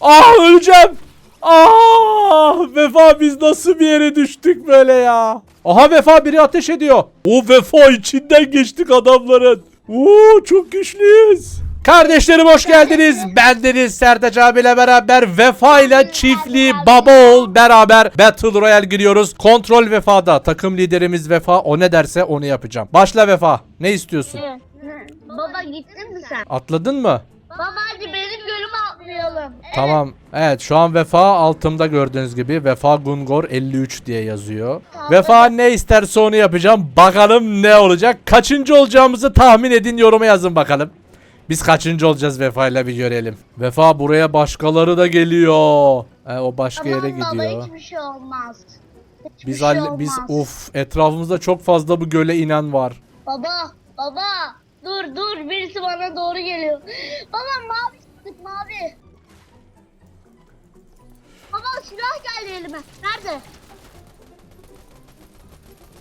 Ah öleceğim. Ah Vefa biz nasıl bir yere düştük böyle ya. Aha Vefa biri ateş ediyor. O Vefa içinden geçtik adamların. Oo çok güçlüyüz. Kardeşlerim hoş geldiniz. Ben Deniz Sertaç abiyle beraber Vefa ile çiftliği baba oğul beraber Battle Royale giriyoruz. Kontrol Vefa'da. Takım liderimiz Vefa. O ne derse onu yapacağım. Başla Vefa. Ne istiyorsun? Baba gittin mi sen? Atladın mı? Baba hadi benim gölüme atlayalım. Tamam. Evet şu an Vefa altımda gördüğünüz gibi Vefa Gungor 53 diye yazıyor. Vefa ne isterse onu yapacağım. Bakalım ne olacak. Kaçıncı olacağımızı tahmin edin yoruma yazın bakalım. Biz kaçıncı olacağız Vefa ile bir görelim. Vefa buraya başkaları da geliyor. E, o başka yere Tamam baba gidiyor. hiçbir şey olmaz. Hiçbir Biz şey olmaz. biz uf etrafımızda çok fazla bu göle inen var. Baba baba dur dur birisi bana doğru geliyor. Baba mavi çıktık mavi. Baba silah geldi elime. Nerede?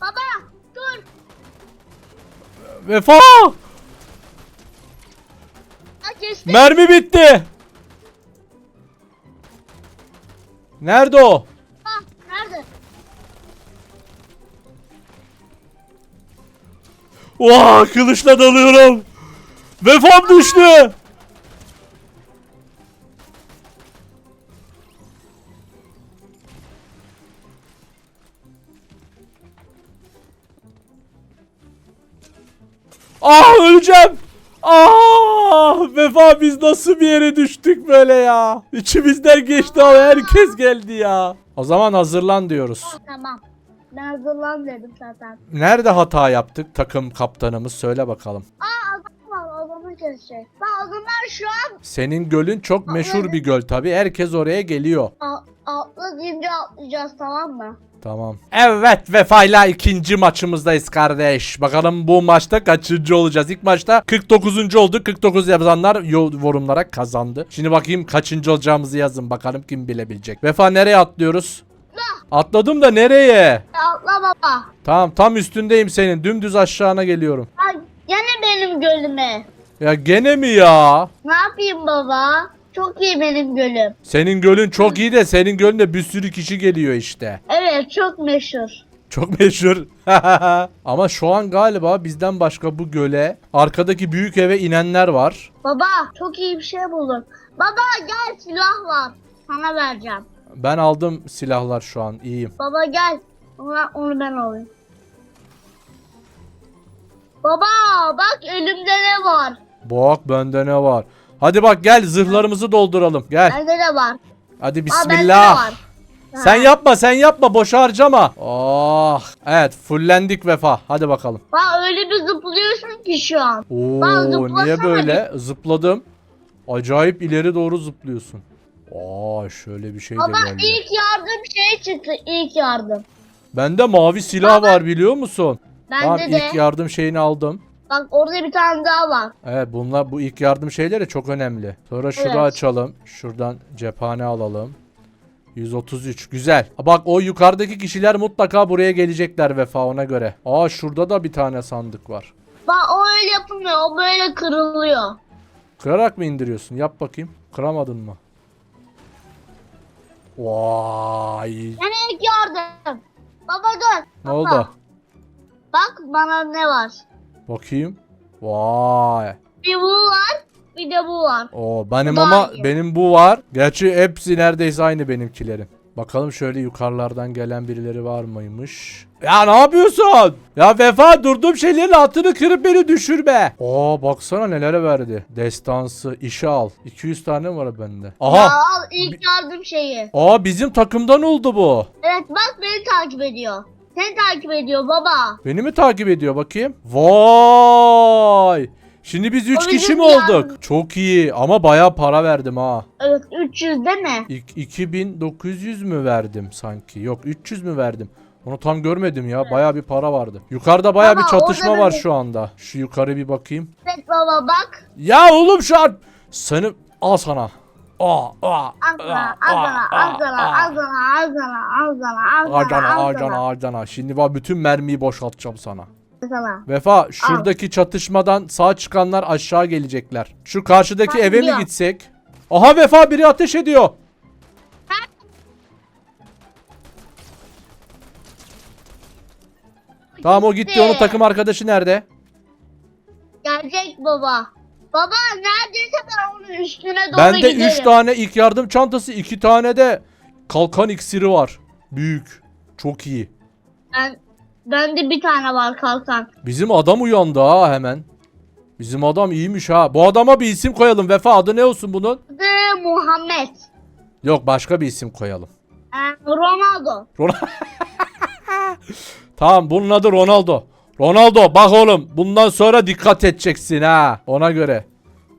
Baba dur. Vefa! Ha geçti. Mermi bitti. Nerede o? Ha, nerede? Vaa kılıçla dalıyorum. Vefam düştü. Ah öleceğim. Ah Vefa biz nasıl bir yere düştük böyle ya. İçimizden geçti ama herkes geldi ya. O zaman hazırlan diyoruz. Tamam. Ben hazırlan dedim zaten. Nerede hata yaptık takım kaptanımız söyle bakalım. Aa adam var adamı kesecek. Ben adamlar şu an Senin gölün çok meşhur bir göl tabi. Herkes oraya geliyor. a- atla deyince atlayacağız tamam mı? Tamam. Evet Vefa'yla ikinci maçımızdayız kardeş. Bakalım bu maçta kaçıncı olacağız? İlk maçta 49. oldu. 49 yazanlar yo- yorumlara kazandı. Şimdi bakayım kaçıncı olacağımızı yazın. Bakalım kim bilebilecek. Vefa nereye atlıyoruz? Atladım da nereye? Atla baba. Tamam tam üstündeyim senin. Dümdüz aşağına geliyorum. Ha, gene benim gölüme. Ya gene mi ya? Ne yapayım baba? Çok iyi benim gölüm. Senin gölün çok iyi de senin gölüne bir sürü kişi geliyor işte. Evet çok meşhur. Çok meşhur. Ama şu an galiba bizden başka bu göle arkadaki büyük eve inenler var. Baba çok iyi bir şey buldum. Baba gel silah var. Sana vereceğim. Ben aldım silahlar şu an iyiyim. Baba gel. Onu, onu ben alayım. Baba bak elimde ne var? Bak bende ne var. Hadi bak gel zırhlarımızı dolduralım. Gel. Bende de var. Hadi Aa, bende de bismillah. var. Sen yapma sen yapma boş harcama. Oh. Evet fullendik vefa. Hadi bakalım. Bak öyle bir zıplıyorsun ki şu an. Oo niye böyle? Zıpladım. Acayip ileri doğru zıplıyorsun. Aa şöyle bir şey de Baba geldi. ilk yardım şey çıktı. ilk yardım. Bende mavi silah var biliyor musun? Bende Tamam de. ilk yardım şeyini aldım. Bak orada bir tane daha var. Evet bunlar bu ilk yardım şeyleri çok önemli. Sonra şunu Evet. açalım. Şuradan cephane alalım. 133 güzel. Bak o yukarıdaki kişiler mutlaka buraya gelecekler vefa ona göre. Aa şurada da bir tane sandık var. Bak o öyle yapılmıyor. O böyle kırılıyor. Kırarak mı indiriyorsun? Yap bakayım. Kıramadın mı? Vay. Yani ilk yardım. Baba dur. Ne Baba, oldu? Bak bana ne var. Bakayım. Vay. Bir bu var. Bir de bu var. Oo benim Bu ama iyi. benim bu var. Gerçi hepsi neredeyse aynı benimkilerin. Bakalım şöyle yukarılardan gelen birileri var mıymış? Ya ne yapıyorsun? Ya Vefa durduğum şeylerin altını kırıp beni düşürme. Oo baksana nelere verdi. Destansı işe al. 200 tane var bende? Ya Aha. al ilk yardım şeyi. Aa bizim takımdan oldu bu. Evet bak beni takip ediyor. Seni takip ediyor baba. Beni mi takip ediyor bakayım? Vay. Şimdi biz 3 O kişi bizim mi olduk? yardım- Çok iyi ama bayağı para verdim ha. Evet 300 değil mi? İk- 2900 mü verdim sanki? Yok 300 mü verdim? Onu tam görmedim ya. Baya bir para vardı. Yukarıda baya Baba, bir çatışma orada var da- şu anda. Şu yukarı bir bakayım. Evet baba bak. Ya oğlum şu an seni al sana. Sana, al Ağacana, sana, al ağacana, sana, ağacana. Şimdi var bütün mermiyi boşaltacağım sana. Vefa şuradaki çatışmadan sağ çıkanlar aşağı gelecekler. Şu karşıdaki Ben eve mi biliyorum. gitsek? Aha Vefa biri ateş ediyor. Tamam o gitti. Onun takım arkadaşı nerede? Gelecek baba. Baba neredeyse ben onun üstüne doğru Bende giderim. 3 tane ilk yardım çantası, 2 tane de kalkan iksiri var. Büyük. Çok iyi. Ben, bende bir tane var kalkan. Bizim adam uyandı ha hemen. Bizim adam iyiymiş ha. Bu adama bir isim koyalım. Vefa adı ne olsun bunun? Adı Muhammed. Yok başka bir isim koyalım. Ee, Ronaldo. Ron- tamam bunun adı Ronaldo. Ronaldo bak oğlum bundan sonra dikkat edeceksin ha ona göre.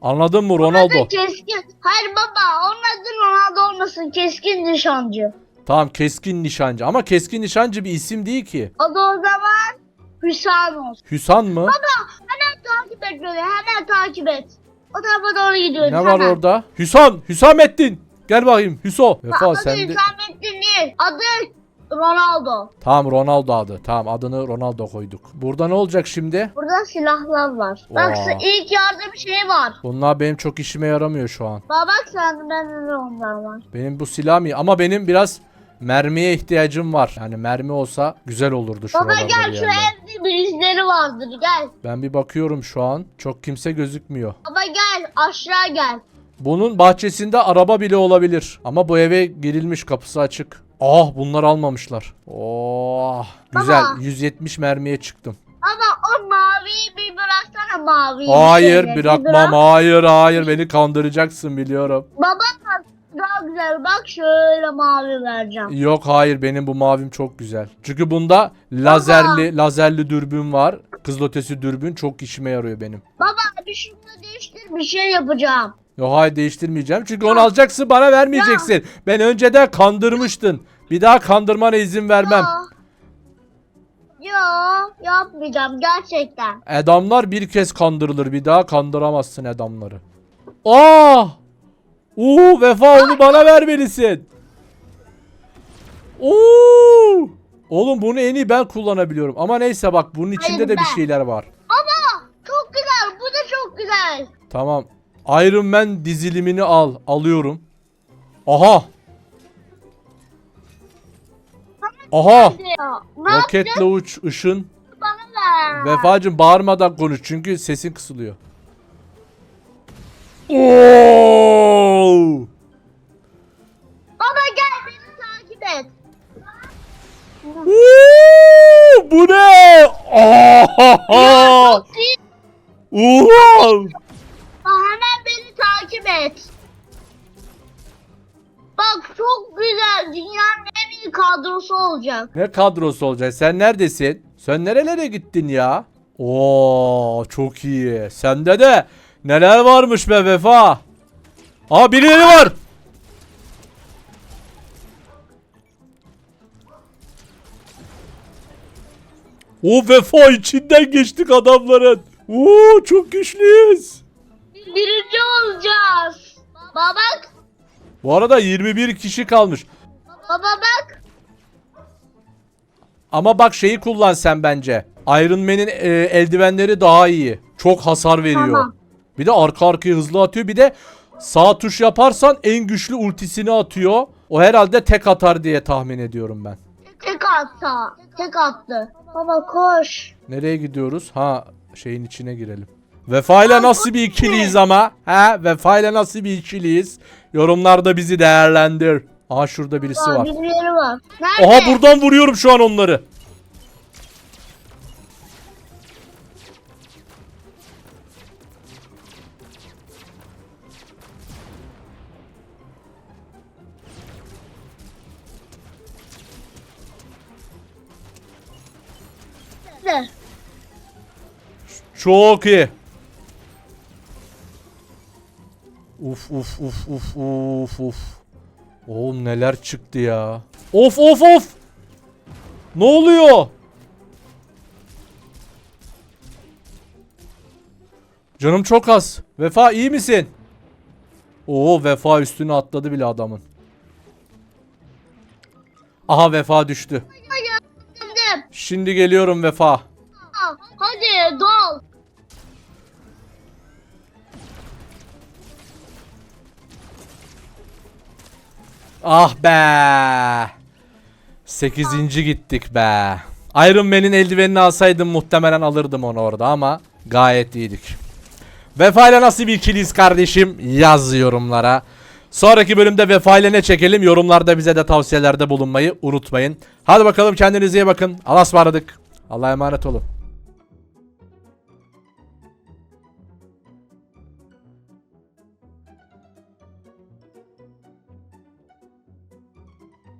Anladın mı Ronaldo? Adı keskin. Hayır baba onun adı Ronaldo olmasın. Keskin nişancı. Tamam keskin nişancı ama keskin nişancı bir isim değil ki. Adı o zaman Hüsam olsun. Hüsan mı? Hemen takip et beni. Hemen takip et. O tarafa doğru gidiyoruz. Ne var hemen. orada? Hüsan, Hüsamettin. Gel bakayım Hüso. Vefa Adı sen de... Hüsamettin değil. Adı Ronaldo. Tamam Ronaldo adı. Tamam adını Ronaldo koyduk. Burada ne olacak şimdi? Burada silahlar var. Bak Vay. ilk yardım şeyi var. Bunlar benim çok işime yaramıyor şu an. Bak bak sen bende de onlar var. Benim bu silahım iyi ama benim biraz mermiye ihtiyacım var. Yani mermi olsa güzel olurdu Baba şuralarda gel şu evde bir izleri vardır gel. Ben bir bakıyorum şu an. Çok kimse gözükmüyor. Baba gel aşağı gel. Bunun bahçesinde araba bile olabilir. Ama bu eve girilmiş kapısı açık. Ah bunlar almamışlar. Oh güzel. Baba. 170 mermiye çıktım. Ama o maviyi bir bıraksana maviyi. Hayır şöyle, bir bırakmam. bırak. Hayır hayır beni kandıracaksın biliyorum. Baba daha güzel bak şöyle mavi vereceğim. Yok hayır benim bu mavim çok güzel. Çünkü bunda lazerli lazerli dürbün var. Kızılötesi dürbün çok işime yarıyor benim. Baba bir şunu değiştir bir şey yapacağım. Yok hayır değiştirmeyeceğim. Çünkü onu alacaksın bana vermeyeceksin. Ben önceden kandırmıştın. Bir daha kandırmana izin vermem. Ya. Ya yapmayacağım gerçekten. Adamlar bir kez kandırılır. Bir daha kandıramazsın adamları. Aa! Oo vefa onu bana vermelisin. Oo! Oğlum bunu en iyi ben kullanabiliyorum. Ama neyse bak bunun içinde Hayır, de bir ben. şeyler var. Baba çok güzel bu da çok güzel. Tamam. Iron Man dizilimini al. Alıyorum. Aha. Aha. Ne Roketle uç ışın. ver. Vefacım bağırmadan konuş çünkü sesin kısılıyor. Oo! Baba gel beni takip et. Oo! Bu ne? Aha! Bak, hemen beni takip et. Bak çok güzel dünyanın iyi kadrosu olacak. Ne kadrosu olacak? Sen neredesin? Sen nerelere gittin ya? Oo, çok iyi. Sende de neler varmış be Vefa? Aa birileri var. O Vefa içinden geçtik adamların. Oo çok güçlüyüz. Birinci olacağız. Baba bak. Bu arada 21 kişi kalmış. Baba bak. Ama bak şeyi kullan sen bence. Iron Man'in e, eldivenleri daha iyi. Çok hasar veriyor. Tamam. Bir de arka arkaya hızlı atıyor. Bir de sağ tuş yaparsan en güçlü ultisini atıyor. O herhalde tek atar diye tahmin ediyorum ben. Tek attı. Tek attı. Baba koş. Nereye gidiyoruz? Ha şeyin içine girelim. Vefa ile nasıl bir ikiliyiz ama? Ha Vefa ile nasıl bir ikiliyiz? Yorumlarda bizi değerlendir. Aha şurada birisi var. birileri var. Nerede? Aha buradan vuruyorum şu an onları. Nerede? Çok iyi. Uf uf uf uf uf uf. Oğlum neler çıktı ya. Of of of. Ne oluyor? Canım çok az. Vefa iyi misin? Oo Vefa üstüne atladı bile adamın. Aha Vefa düştü. Şimdi geliyorum Vefa. Hadi dol. Ah be. 8. gittik be. Iron Man'in eldivenini alsaydım muhtemelen alırdım onu orada ama gayet iyiydik. Vefa ile nasıl bir ikiliyiz kardeşim? Yaz yorumlara. Sonraki bölümde Vefa ile ne çekelim? Yorumlarda bize de tavsiyelerde bulunmayı unutmayın. Hadi bakalım kendinize iyi bakın. Allah'a ısmarladık. Allah'a emanet olun.